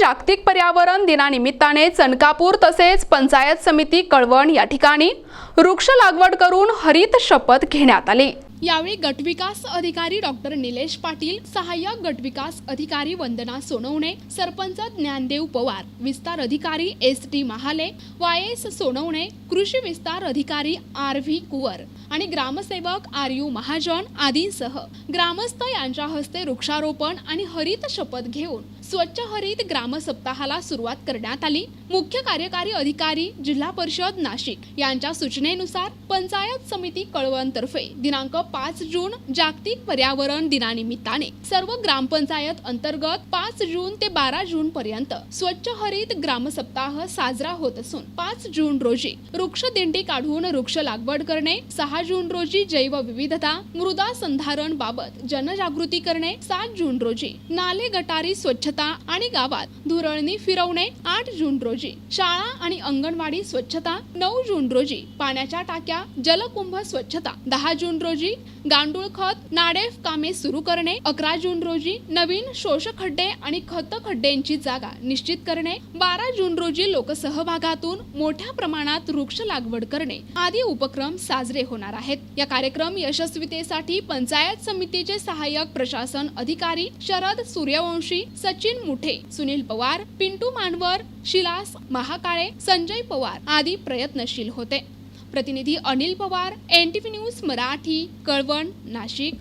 जागतिक पर्यावरण दिनानिमित्ताने चनकापूर तसेच पंचायत समिती कळवण या ठिकाणी वृक्ष लागवड करून हरित शपथ घेण्यात आली. यावेळी गटविकास अधिकारी डॉक्टर निलेश पाटील सहाय्यक गटविकास अधिकारी वंदना सोनवणे सरपंच ज्ञानदेव पवार विस्तार अधिकारी S T Mahale Y S Sonawane कृषी विस्तार अधिकारी आर व्ही कुवर आणि ग्रामसेवक आर यू महाजन आदींसह ग्रामस्थ यांच्या हस्ते वृक्षारोपण आणि हरित शपथ घेऊन स्वच्छ हरित ग्राम सप्ताहाला सुरुवात करण्यात आली. मुख्य कार्यकारी अधिकारी जिल्हा परिषद नाशिक यांच्या सूचनेनुसार पंचायत समिती कळवणतर्फे दिनांक पाच जून जागतिक पर्यावरण दिनानिमित्ताने सर्व ग्रामपंचायत अंतर्गत पाच जून ते बारा जून पर्यंत स्वच्छ हरित ग्राम सप्ताह साजरा होत असून पाच जून रोजी वृक्ष दिंडी काढून वृक्ष लागवड करणे सहा जून रोजी जैवविविधता मृदा संधारण बाबत जनजागृती करणे सात जून रोजी नाले गटारी स्वच्छता आणि गावात धुरळणी फिरवणे आठ जून रोजी शाळा आणि अंगणवाडी स्वच्छता नऊ जून रोजी पाण्याच्या टाक्या जलकुंभ स्वच्छता दहा जून रोजी गांडूळ खत नाडेफ कामे सुरू करणे अकरा जून रोजी नवीन शोषक खड्डे आणि खत खड्ड्यांची जागा निश्चित करणे बारा जून रोजी लोकसहभागातून मोठ्या प्रमाणात वृक्ष लागवड करणे आदी उपक्रम साजरे होणार आहेत. या कार्यक्रम यशस्वीतेसाठी पंचायत समितीचे सहाय्यक प्रशासन अधिकारी शरद सूर्यवंशी सचिन मुठे सुनील पवार पिंटू मानवर शिलास महाकाळे संजय पवार आदी प्रयत्नशील होते. प्रतिनिधी Anil Pawar N T V news Marathi Kalwan Nashik.